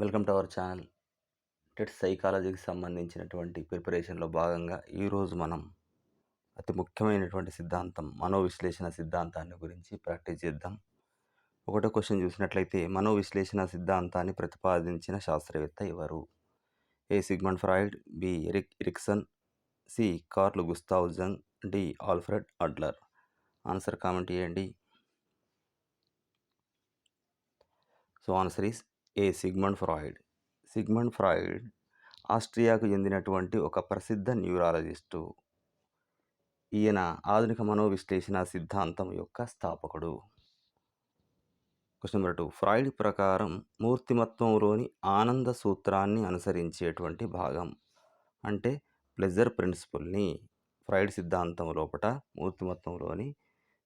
Welcome to our channel. TET సైకాలజీకి సంబంధించినటువంటి ప్రిపరేషన్లో భాగంగా ఈరోజు మనం అతి ముఖ్యమైనటువంటి సిద్ధాంతం మనోవిశ్లేషణ సిద్ధాంతాన్ని గురించి ప్రాక్టీస్ చేద్దాం. ఒకటో క్వశ్చన్ చూసినట్లయితే మనోవిశ్లేషణ సిద్ధాంతాన్ని ప్రతిపాదించిన శాస్త్రవేత్త ఎవరు? A. Sigmund Freud B. Erik Erikson C. Carl Gustav Jung D. Alfred Adler. Answer comment చేయండి. So answer is A Sigmund Freud? Sigmund Freud ఆస్ట్రియాకు చెందినటువంటి ఒక ప్రసిద్ధ న్యూరాలజిస్టు. ఈయన ఆధునిక మనోవిశ్లేషణ సిద్ధాంతం యొక్క స్థాపకుడు. Question number two. ఫ్రాయిడ్ ప్రకారం మూర్తిమత్వంలోని ఆనంద సూత్రాన్ని అనుసరించేటువంటి భాగం. అంటే ప్లెజర్ ప్రిన్సిపల్ని ఫ్రాయిడ్ సిద్ధాంతం లోపల మూర్తిమత్వంలోని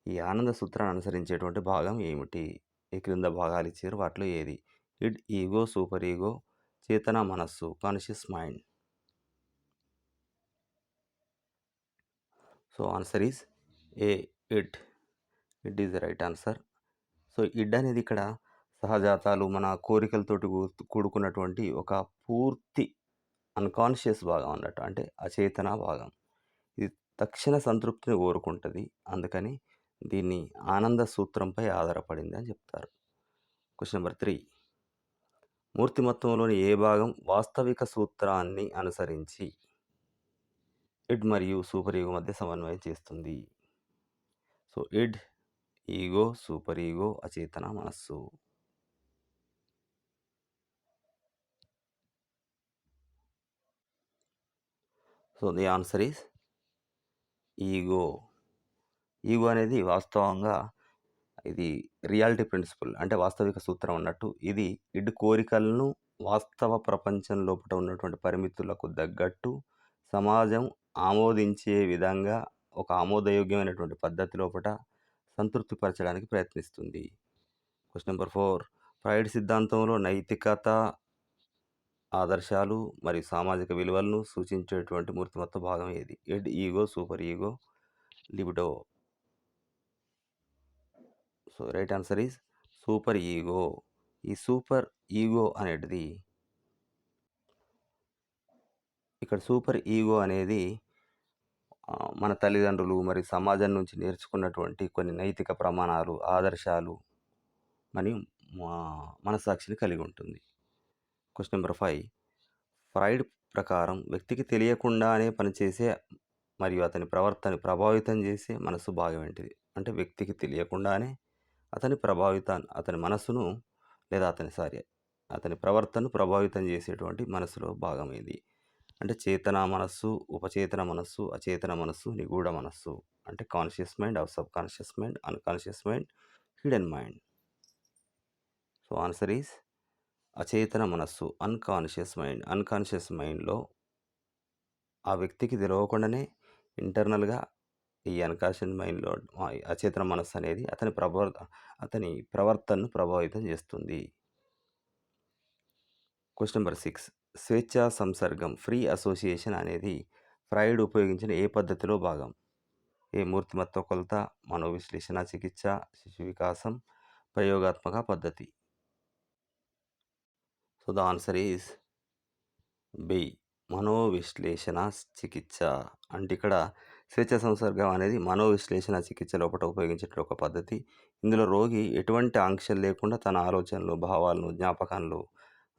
ఈ ఆనంద సూత్రాన్ని అనుసరించేటువంటి భాగం ఏమిటి? ఈ క్రింద భాగాలు ఇచ్చారు? వాటిలో ఏది? ఇడ్ ఈగో సూపర్ ఈగో చేతన మనస్సు conscious mind so answer is A it it is the right answer so id అనేది ఇక్కడ సహజాతాలు మన కోరికలతోటి కూడుకున్నటువంటి ఒక పూర్తి అన్కాన్షియస్ భాగం అన్నట్టు అంటే అచేతన భాగం. ఇది తక్షణ సంతృప్తిని కోరుకుంటుంది. అందుకని దీన్ని ఆనంద సూత్రంపై ఆధారపడింది అని చెప్తారు. క్వశ్చన్ నెంబర్ త్రీ మూర్తిమత్వంలోని ఏ భాగం వాస్తవిక సూత్రాన్ని అనుసరించి ఇడ్ మరియు సూపర్ ఈగో మధ్య సమన్వయం చేస్తుంది. So id ego super ego అచేతన మనస్సు. So the answer is ego. Ego అనేది వాస్తవంగా ఇది రియాలిటీ ప్రిన్సిపల్ అంటే వాస్తవిక సూత్రం అన్నట్టు ఇది ఇటు కోరికలను వాస్తవ ప్రపంచం లోపల ఉన్నటువంటి పరిమితులకు తగ్గట్టు సమాజం ఆమోదించే విధంగా ఒక ఆమోదయోగ్యమైనటువంటి పద్ధతి లోపల సంతృప్తిపరచడానికి ప్రయత్నిస్తుంది. క్వశ్చన్ నెంబర్ ఫోర్ ఫ్రైడ్ సిద్ధాంతంలో నైతికత ఆదర్శాలు మరియు సామాజిక విలువలను సూచించేటువంటి మూర్తిమత్వ భాగం ఏది? Id ego super ego libido so right answer is super ego. ఈ సూపర్ ఈగో అనేటిది ఇక్కడ సూపర్ ఈగో అనేది మన తల్లిదండ్రులు మరియు సమాజం నుంచి నేర్చుకున్నటువంటి కొన్ని నైతిక ప్రమాణాలు ఆదర్శాలు మరియు మా- మనసాక్షిని కలిగి ఉంటుంది. Question number five. ఫ్రైడ్ ప్రకారం వ్యక్తికి తెలియకుండానే పనిచేసే మరియు అతని ప్రవర్తన ప్రభావితం చేసే మనసు భాగం ఏంటిది? అంటే వ్యక్తికి తెలియకుండానే అతని ప్రభావిత అతని మనసును లేదా అతని సారీ అతని ప్రవర్తనను ప్రభావితం చేసేటువంటి మనసులో భాగం ఇది అంటే చేతన మనస్సు ఉపచేతన మనస్సు అచేతన మనస్సు నిగూఢ మనస్సు. అంటే conscious mind of subconscious mind unconscious mind hidden mind so answer is అచేతన మనస్సు అన్కాన్షియస్ మైండ్ అన్కాన్షియస్ మైండ్లో ఆ వ్యక్తికి తెలియకుండానే ఇంటర్నల్గా ఈ అన్కాన్షియస్ మైండ్లో అచేతన మనస్సు అనేది అతని ప్రభావ అతని ప్రవర్తనను ప్రభావితం చేస్తుంది. క్వశ్చన్ నెంబర్ సిక్స్ స్వేచ్ఛా సంసర్గం ఫ్రీ అసోసియేషన్ అనేది ఫ్రైడ్ ఉపయోగించిన ఏ పద్ధతిలో భాగం? ఏ మూర్తిమత్వ కొలత మనోవిశ్లేషణ చికిత్స శిశు వికాసం ప్రయోగాత్మక పద్ధతి? So the answer is B మనోవిశ్లేషణ చికిత్స. అంటే ఇక్కడ స్వేచ్ఛ సంసర్గం అనేది మనోవిశ్లేషణ చికిత్స లోపల ఉపయోగించే ఒక పద్ధతి. ఇందులో రోగి ఎటువంటి ఆంక్షలు లేకుండా తన ఆలోచనలు భావాలను జ్ఞాపకాలను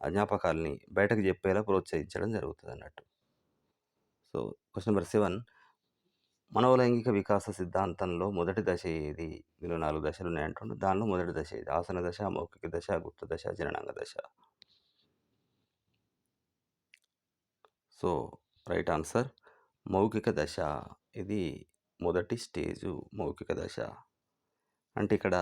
జ్ఞాపకాలని బయటకు చెప్పేలా ప్రోత్సహించడం జరుగుతుంది అన్నట్టు సో క్వశ్చన్ నెంబర్ సెవెన్. మనోలైంగిక వికాస సిద్ధాంతంలో మొదటి దశ ఏది? ఇందులో నాలుగు దశలు ఉన్నాయంటుండే. దానిలో మొదటి దశ ఏది? ఆసన దశ మౌఖిక దశ గుప్త దశ జననాంగ దశ. సో రైట్ ఆన్సర్ మౌఖిక దశ. ఇది మొదటి స్టేజు మౌఖిక దశ. అంటే ఇక్కడ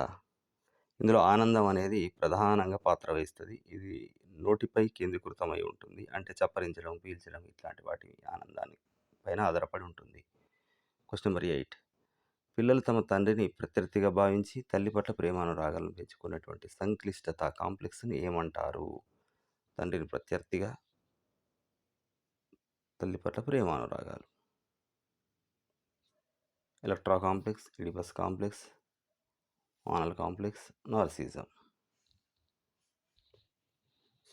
ఇందులో ఆనందం అనేది ప్రధానంగా పాత్ర వహిస్తుంది. ఇది నోటిపై కేంద్రీకృతమై ఉంటుంది. అంటే చప్పరించడం పీల్చడం ఇట్లాంటి వాటి ఆనందాన్ని పైన ఆధారపడి ఉంటుంది. క్వశ్చన్ నెంబర్ ఎయిట్ పిల్లలు తమ తండ్రిని ప్రత్యర్థిగా భావించి తల్లి పట్ల ప్రేమానురాగాలను పెంచుకున్నటువంటి సంక్లిష్టత కాంప్లెక్స్ని ఏమంటారు? తండ్రిని ప్రత్యర్థిగా తల్లి పట్ల ప్రేమానురాగాలు. Electra complex Oedipus complex anal complex narcissism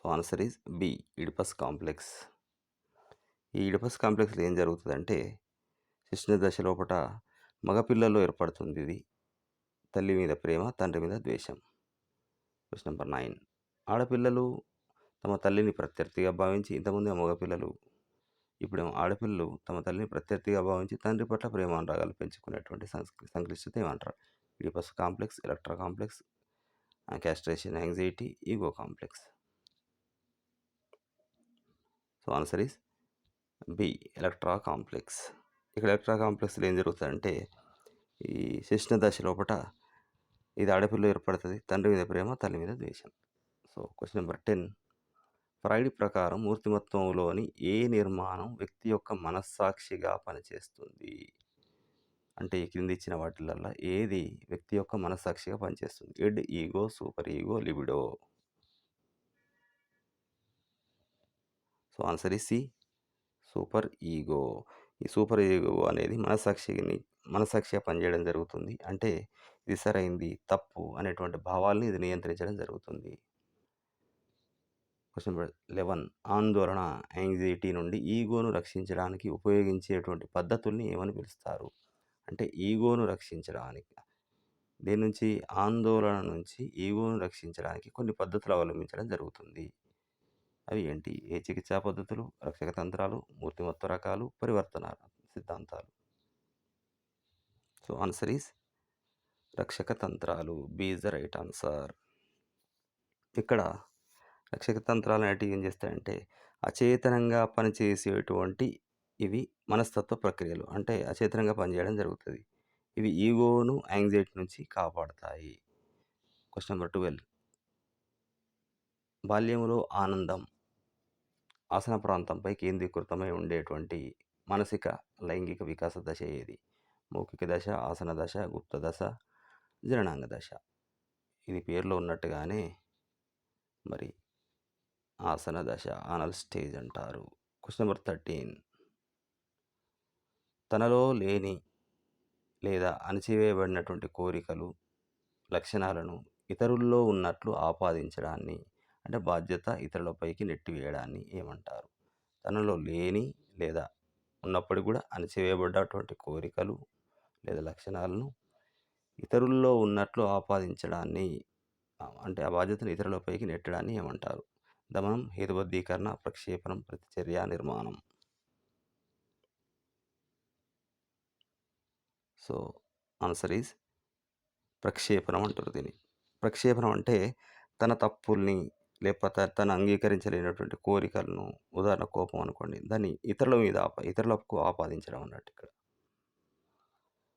so answer is B Oedipus complex. ఈ ఇడిపస్ కాంప్లెక్స్లో ఏం జరుగుతుందంటే శిశుని దశ లోపల మగపిల్లల్లో ఏర్పడుతుంది ఇది. తల్లి మీద ప్రేమ తండ్రి మీద ద్వేషం. Question number nine. ఆడపిల్లలు తమ తల్లిని ప్రత్యర్థిగా భావించి ఇంతకుముందే మగపిల్లలు ఇప్పుడేమో ఆడపిల్లలు తమ తల్లిని ప్రత్యర్థిగా భావించి తండ్రి పట్ల ప్రేమానురాగాలు పెంచుకునేటువంటి సంక్లిష్టత ఏమంటారు? Oedipus complex Electra complex castration anxiety ego complex. So answer is B Electra complex. ఇక్కడ ఎలక్ట్రా కాంప్లెక్స్లో ఏం జరుగుతుందంటే ఈ శిష్ణ దశ లోపల ఇది ఆడపిల్ల ఏర్పడుతుంది తండ్రి మీద ప్రేమ తల్లి మీద ద్వేషం. So question number ten. Freud ప్రకారం మూర్తిమత్వంలోని ఏ నిర్మాణం వ్యక్తి యొక్క మనస్సాక్షిగా పనిచేస్తుంది? అంటే ఈ క్రింది ఇచ్చిన వాటిలల్లో ఏది వ్యక్తి యొక్క మనస్సాక్షిగా పనిచేస్తుంది? Id ego super ego libido. So answer is C. Super ego. ఈ సూపర్ ఈగో అనేది మనసాక్షిని మనసాక్షిగా పనిచేయడం జరుగుతుంది. అంటే ఇది సరైంది తప్పు అనేటువంటి భావాల్ని ఇది నియంత్రించడం జరుగుతుంది. Question number eleven. ఆందోళన యాంగ్జైటీ నుండి ఈగోను రక్షించడానికి ఉపయోగించేటువంటి పద్ధతుల్ని ఏమని పిలుస్తారు? అంటే ఈగోను రక్షించడానికి. దీని నుంచి? ఆందోళన నుంచి ఈగోను రక్షించడానికి కొన్ని పద్ధతులు అవలంబించడం జరుగుతుంది. అవి ఏంటి? ఏ చికిత్సా పద్ధతులు? రక్షక తంత్రాలు? మూర్తిమత్వ రకాలు? పరివర్తన సిద్ధాంతాలు? సో ఆన్సర్ ఈస్ రక్షక తంత్రాలు. B is the right answer. ఇక్కడ రక్షక తంత్రాలు అనేటివి ఏం చేస్తాయంటే అచేతనంగా పనిచేసేటువంటి ఇవి మనస్తత్వ ప్రక్రియలు. అంటే అచేతనంగా పనిచేయడం జరుగుతుంది. ఇవి ఈగోను యాంగ్జైటీ నుంచి కాపాడతాయి. Question number twelve. బాల్యంలో ఆనందం ఆసన ప్రాంతంపై కేంద్రీకృతమై ఉండేటువంటి మానసిక లైంగిక వికాస దశ ఏది? మౌఖిక దశ ఆసన దశ గుప్త దశ జననాంగ దశ. ఇది పేరులో ఉన్నట్టుగానే మరి ఆసన దశ ఆనల్ స్టేజ్ అంటారు. Question number thirteen. తనలో లేని లేదా అణచివేయబడినటువంటి కోరికలు లక్షణాలను ఇతరుల్లో ఉన్నట్లు ఆపాదించడాన్ని అంటే బాధ్యత ఇతరులపైకి నెట్టివేయడాన్ని ఏమంటారు? తనలో లేని లేదా ఉన్నప్పటికీ కూడా అణచివేయబడ్డటువంటి కోరికలు లేదా లక్షణాలను ఇతరుల్లో ఉన్నట్లు ఆపాదించడాన్ని అంటే ఆ బాధ్యతను ఇతరులపైకి నెట్టడాన్ని ఏమంటారు? దమనం హేతుబద్ధీకరణ ప్రక్షేపణం ప్రతిచర్య నిర్మాణం. సో ఆన్సర్ ఈజ్ ప్రక్షేపణం అంటారు దీన్ని. ప్రక్షేపణం అంటే తన తప్పుల్ని లేకపోతే తను అంగీకరించలేనటువంటి కోరికలను ఉదాహరణ కోపం అనుకోండి దాన్ని ఇతరుల మీద ఆప ఇతరులకు ఆపాదించడం అన్నట్టు ఇక్కడ.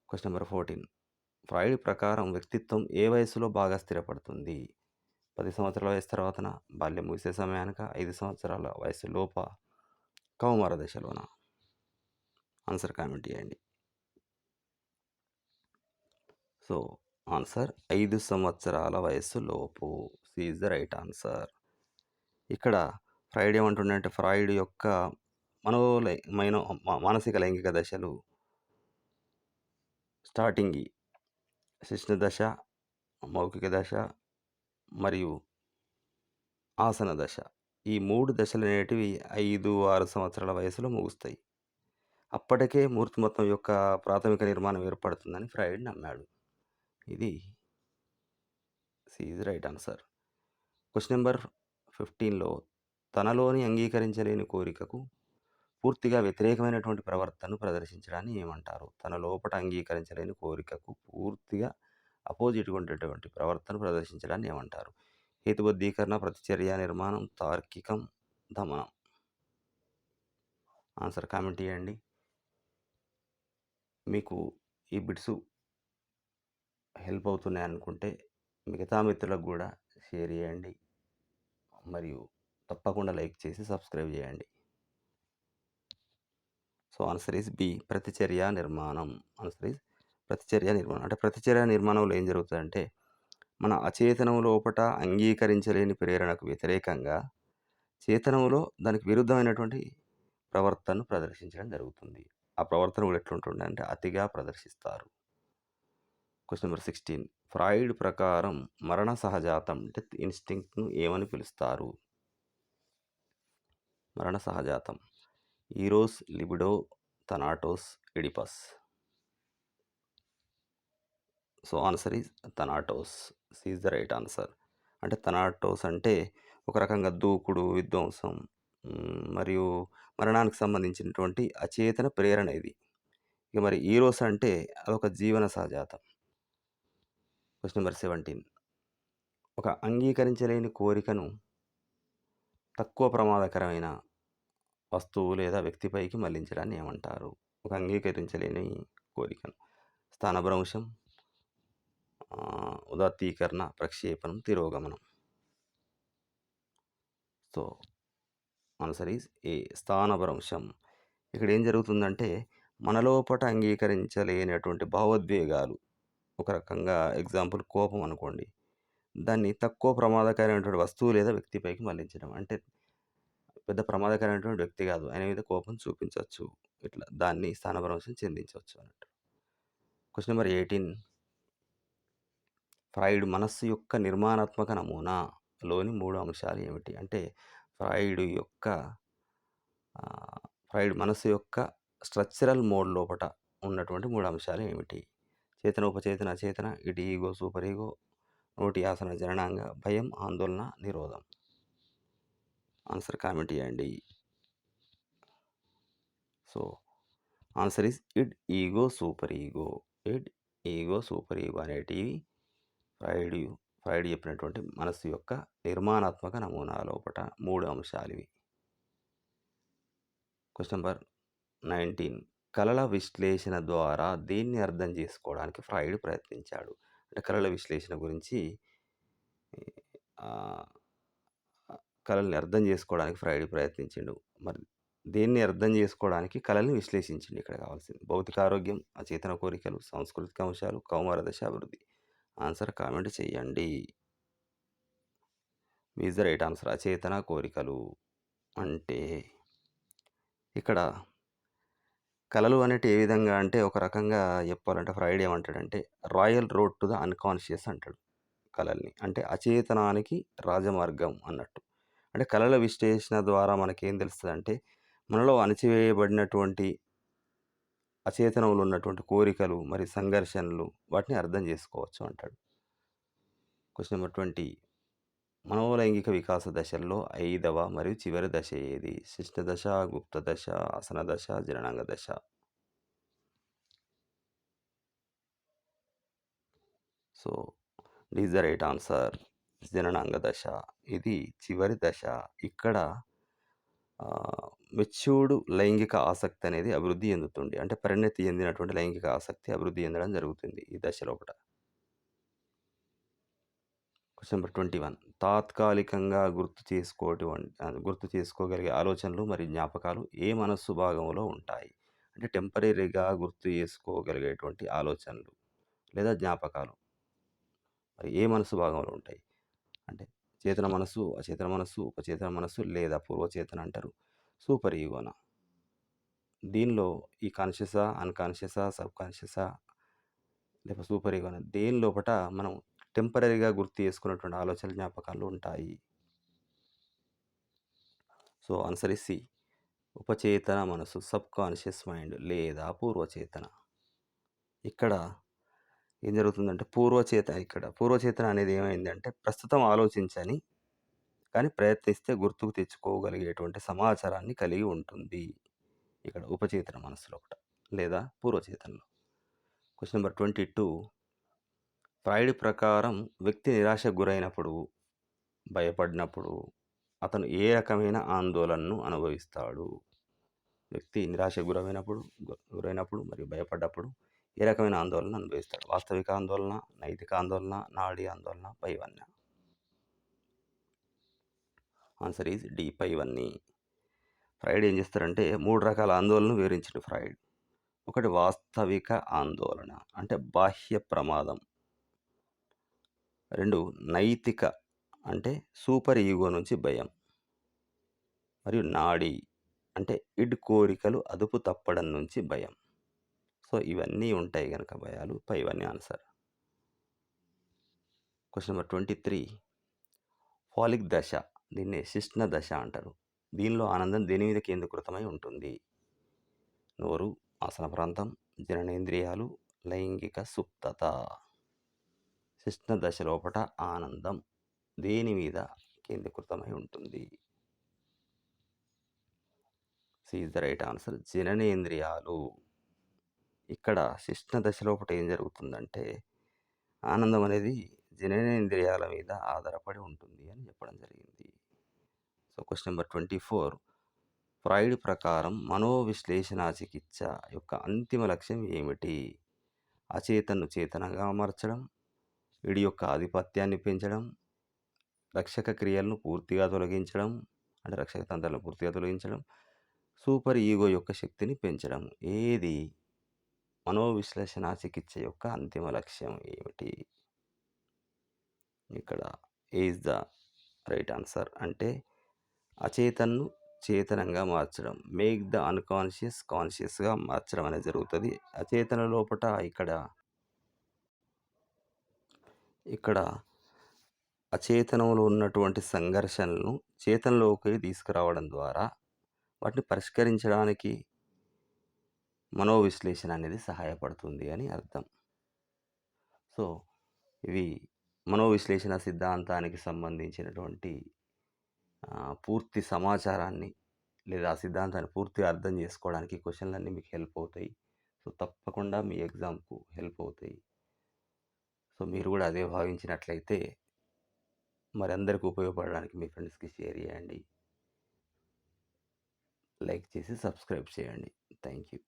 క్వశ్చన్ నెంబర్ ఫోర్టీన్ ఫ్రాయిడ్ ప్రకారం వ్యక్తిత్వం ఏ వయసులో బాగా స్థిరపడుతుంది? పది సంవత్సరాల వయసు తర్వాతన బాల్యం ముగిసే సమయానిక ఐదు సంవత్సరాల వయసు లోప కౌమార దశలోన ఆన్సర్ కామెంట్ చేయండి. సో ఆన్సర్ ఐదు సంవత్సరాల వయస్సు లోపు. Is the right answer. ఇక్కడ ఫ్రైడ్ ఏమంటుండే ఫ్రాయిడ్ యొక్క మనోలై మైనో మానసిక లైంగిక దశలు స్టార్టింగ్ శిష్ణ దశ మౌఖిక దశ మరియు ఆసన దశ. ఈ మూడు దశలు అనేటివి ఐదు ఆరు సంవత్సరాల వయసులో ముగుస్తాయి. అప్పటికే మూర్తిమత్వం యొక్క ప్రాథమిక నిర్మాణం ఏర్పడుతుందని ఫ్రైడ్ నమ్మాడు. ఇది is right answer. Question number ఫిఫ్టీన్లో తనలోని అంగీకరించలేని కోరికకు పూర్తిగా వ్యతిరేకమైనటువంటి ప్రవర్తనను ప్రదర్శించడాన్ని ఏమంటారు? తన లోపల అంగీకరించలేని కోరికకు పూర్తిగా అపోజిట్గా ఉండేటువంటి ప్రవర్తన ప్రదర్శించడాన్ని ఏమంటారు? హేతుబద్ధీకరణ ప్రతిచర్య నిర్మాణం తార్కికం దమనం. ఆన్సర్ కామెంట్ చేయండి. మీకు ఈ బిట్స్ హెల్ప్ అవుతున్నాయి అనుకుంటే మిగతా మిత్రులకు కూడా షేర్ చేయండి. మరియు తప్పకుండా లైక్ చేసి సబ్స్క్రైబ్ చేయండి. సో ఆన్సర్ ఈస్ బి ప్రతిచర్య నిర్మాణం. ఆన్సర్ ఈస్ ప్రతిచర్య నిర్మాణం. అంటే ప్రతిచర్య నిర్మాణంలో ఏం జరుగుతుందంటే మన అచేతనం లోపట అంగీకరించలేని ప్రేరణకు వ్యతిరేకంగా చేతనంలో దానికి విరుద్ధమైనటువంటి ప్రవర్తనను ప్రదర్శించడం జరుగుతుంది. ఆ ప్రవర్తన కూడా ఎట్లుంటుండే అంటే అతిగా ప్రదర్శిస్తారు. క్వశ్చన్ నెంబర్ సిక్స్టీన్ ఫ్రాయిడ్ ప్రకారం మరణ సహజాతం డెత్ ఇన్స్టింక్ట్ను ఏమని పిలుస్తారు? మరణ సహజాతం. Eros libido Thanatos Oedipus. So answer is Thanatos C is the right answer. అంటే తనాటోస్ అంటే ఒక రకంగా దూకుడు విధ్వంసం మరియు మరణానికి సంబంధించినటువంటి అచేతన ప్రేరణ ఇది. ఇక మరి ఈరోస్ అంటే అదొక జీవన సహజాతం క్వశ్చన్ నెంబర్ సెవెంటీన్. ఒక అంగీకరించలేని కోరికను తక్కువ ప్రమాదకరమైన వస్తువు లేదా వ్యక్తిపైకి మళ్ళించడాన్ని ఏమంటారు? ఒక అంగీకరించలేని కోరికను. స్థానభ్రంశం ఉదాత్తీకరణ ప్రక్షేపణం తిరోగమనం. సో ఆన్సర్ ఈజ్ ఏ స్థానభ్రంశం. ఇక్కడ ఏం జరుగుతుందంటే మనలోపట అంగీకరించలేనటువంటి భావోద్వేగాలు. ఒక రకంగా ఎగ్జాంపుల్ కోపం అనుకోండి. దాన్ని తక్కువ ప్రమాదకరమైనటువంటి వస్తువు లేదా వ్యక్తిపైకి మళ్ళించడం. అంటే పెద్ద ప్రమాదకరమైనటువంటి వ్యక్తి కాదు. ఆయన మీద కోపం చూపించవచ్చు. ఇట్లా దాన్ని స్థానభ్రంశం చెందించవచ్చు అన్నట్టు. Question number eighteen. ఫ్రాయిడ్ మనస్సు యొక్క నిర్మాణాత్మక నమూనాలోని మూడు అంశాలు ఏమిటి? అంటే ఫ్రాయిడ్ యొక్క ఫ్రాయిడ్ మనస్సు యొక్క స్ట్రక్చరల్ మోడ్ లోపట ఉన్నటువంటి మూడు అంశాలు ఏమిటి? చేతన ఉపచేతన అచేతన ఇటు ఈగో సూపర్ ఈగో నోటి ఆసన జననాంగ భయం ఆందోళన నిరోధం. ఆన్సర్ కామెంట్ చేయండి. So answer is id ego super ego. Id ego super ego అనేటివి ఫ్రైడ్ ఫ్రైడ్ చెప్పినటువంటి మనస్సు యొక్క నిర్మాణాత్మక నమూనా లోపట మూడు అంశాలు ఇవి క్వశ్చన్ నెంబర్ నైన్టీన్ కళల విశ్లేషణ ద్వారా దీన్ని అర్థం చేసుకోవడానికి ఫ్రైడ్ ప్రయత్నించాడు? అంటే కళల విశ్లేషణ గురించి కళల్ని అర్థం చేసుకోవడానికి ఫ్రైడ్ ప్రయత్నించిండు. మరి దేన్ని అర్థం చేసుకోవడానికి కళల్ని విశ్లేషించిండు? ఇక్కడ కావాల్సింది. భౌతిక ఆరోగ్యం అచేతన కోరికలు సాంస్కృతిక అంశాలు కౌమార దశ అభివృద్ధి. ఆన్సర్ కామెంట్ చేయండి. Is the right answer? అచేతన కోరికలు అంటే ఇక్కడ కళలు అనేటి ఏ విధంగా అంటే ఒక రకంగా చెప్పాలంటే ఫ్రైడ్ ఏమంటాడంటే royal road to the unconscious అంటాడు కళల్ని. అంటే అచేతనానికి రాజమార్గం అన్నట్టు. అంటే కళల విశ్లేషణ ద్వారా మనకేం తెలుస్తుంది అంటే మనలో అణచివేయబడినటువంటి అచేతనంలో ఉన్నటువంటి కోరికలు మరి సంఘర్షణలు వాటిని అర్థం చేసుకోవచ్చు అంటాడు. Question number twenty. మనోలైంగిక వికాస దశల్లో ఐదవ మరియు చివరి దశ ఏది? శిష్ట దశ గుప్త దశ ఆసన దశ జననాంగ దశ? So is the right answer. జననాంగ దశ. ఇది చివరి దశ. ఇక్కడ మెచ్యూర్డ్ లైంగిక ఆసక్తి అనేది అభివృద్ధి చెందుతుంది. అంటే పరిణతి చెందినటువంటి లైంగిక ఆసక్తి అభివృద్ధి చెందడం జరుగుతుంది ఈ దశలో ఒకట క్వశ్చన్ నెంబర్ ట్వంటీ వన్ తాత్కాలికంగా గుర్తు చేసుకోవటం గుర్తు చేసుకోగలిగే ఆలోచనలు మరియు జ్ఞాపకాలు ఏ మనస్సు భాగంలో ఉంటాయి? అంటే టెంపరీగా గుర్తు చేసుకోగలిగేటువంటి ఆలోచనలు లేదా జ్ఞాపకాలు. మరి ఏ మనసు భాగంలో ఉంటాయి? అంటే చేతన మనస్సు అచేతన మనస్సు ఉపచేతన మనస్సు లేదా పూర్వచేతన అంటారు. సూపర్ ఈగోన? దీనిలో ఈ కాన్షియసా అన్కాన్షియసా సబ్ కాన్షియసా లేక సూపర్ ఈగోన? దేని లోపల మనం టెంపరీగా గుర్తు చేసుకున్నటువంటి ఆలోచన జ్ఞాపకాలు ఉంటాయి? So answer is C. ఉపచేతన మనసు సబ్ కాన్షియస్ మైండ్ లేదా పూర్వచేతన. ఇక్కడ ఏం జరుగుతుందంటే పూర్వచేత ఇక్కడ పూర్వచేతన అనేది ఏమైందంటే ప్రస్తుతం ఆలోచించని కానీ ప్రయత్నిస్తే గుర్తుకు తెచ్చుకోగలిగేటువంటి సమాచారాన్ని కలిగి ఉంటుంది. ఇక్కడ ఉపచేతన మనసులో ఒకట లేదా పూర్వచేతనలో. Question number twenty two Freud ప్రకారం వ్యక్తి నిరాశకు గురైనప్పుడు భయపడినప్పుడు అతను ఏ రకమైన ఆందోళనను అనుభవిస్తాడు? వ్యక్తి నిరాశకు గురైనప్పుడు గురైనప్పుడు మరియు భయపడ్డప్పుడు ఏ రకమైన ఆందోళన అనుభవిస్తాడు. వాస్తవిక ఆందోళన నైతిక ఆందోళన నాడీ ఆందోళన పైవన్య. ఆన్సర్ ఈజ్ డి పైవన్నీ. ఫ్రైడ్ ఏం చేస్తారంటే మూడు రకాల ఆందోళనలు వివరించిండు ఫ్రైడ్. ఒకటి వాస్తవిక ఆందోళన అంటే బాహ్య ప్రమాదం. రెండు నైతిక అంటే సూపర్ ఈగో నుంచి భయం. మరియు నాడీ అంటే ఇడ్ కోరికలు అదుపు తప్పడం నుంచి భయం. సో ఇవన్నీ ఉంటాయి కనుక భయాలు. పై ఇవన్నీ answer. Question number twenty three. Phallic దశ దీన్ని శిష్ణ దశ అంటారు. దీనిలో ఆనందం దేని మీద కేంద్రీకృతమై ఉంటుంది? నోరు ఆసన ప్రాంతం జననేంద్రియాలు లైంగిక సుప్తత. శిష్ణ దశ లోపట ఆనందం దేని మీద కేంద్రీకృతమై ఉంటుంది? C is the right answer. జననేంద్రియాలు. ఇక్కడ శిష్ణ దశలోపట ఏం జరుగుతుందంటే ఆనందం అనేది జననేంద్రియాల మీద ఆధారపడి ఉంటుంది అని చెప్పడం జరిగింది. So question number twenty four. Freud ప్రకారం మనోవిశ్లేషణ చికిత్స యొక్క అంతిమ లక్ష్యం ఏమిటి? అచేతన్ను చేతనగా మార్చడం వీడి యొక్క ఆధిపత్యాన్ని పెంచడం రక్షక క్రియలను పూర్తిగా తొలగించడం అంటే రక్షక తంత్రాలను పూర్తిగా తొలగించడం సూపర్ ఈగో యొక్క శక్తిని పెంచడం. ఏది? మనోవిశ్లేషణ చికిత్స యొక్క అంతిమ లక్ష్యం ఏమిటి? ఇక్కడ ఈజ్ ద రైట్ ఆన్సర్ అంటే అచేతన్ను చేతనంగా మార్చడం మేక్ ద అన్కాన్షియస్ కాన్షియస్గా మార్చడం అనేది జరుగుతుంది. అచేతన లోపట ఇక్కడ ఇక్కడ అచేతనంలో ఉన్నటువంటి సంఘర్షణలను చేతనలోకి తీసుకురావడం ద్వారా వాటిని పరిష్కరించడానికి మనోవిశ్లేషణ అనేది సహాయపడుతుంది అని అర్థం. సో ఇవి మనోవిశ్లేషణ సిద్ధాంతానికి సంబంధించినటువంటి పూర్తి సమాచారాన్ని లేదా ఆ సిద్ధాంతాన్ని పూర్తిగా అర్థం చేసుకోవడానికి క్వశ్చన్లన్నీ మీకు హెల్ప్ అవుతాయి. సో తప్పకుండా మీ ఎగ్జామ్కు హెల్ప్ అవుతాయి. సో మీరు కూడా అదే భావించినట్లయితే మరి అందరికీ ఉపయోగపడడానికి మీ ఫ్రెండ్స్కి షేర్ చేయండి. లైక్ చేసి సబ్స్క్రైబ్ చేయండి. Thank you.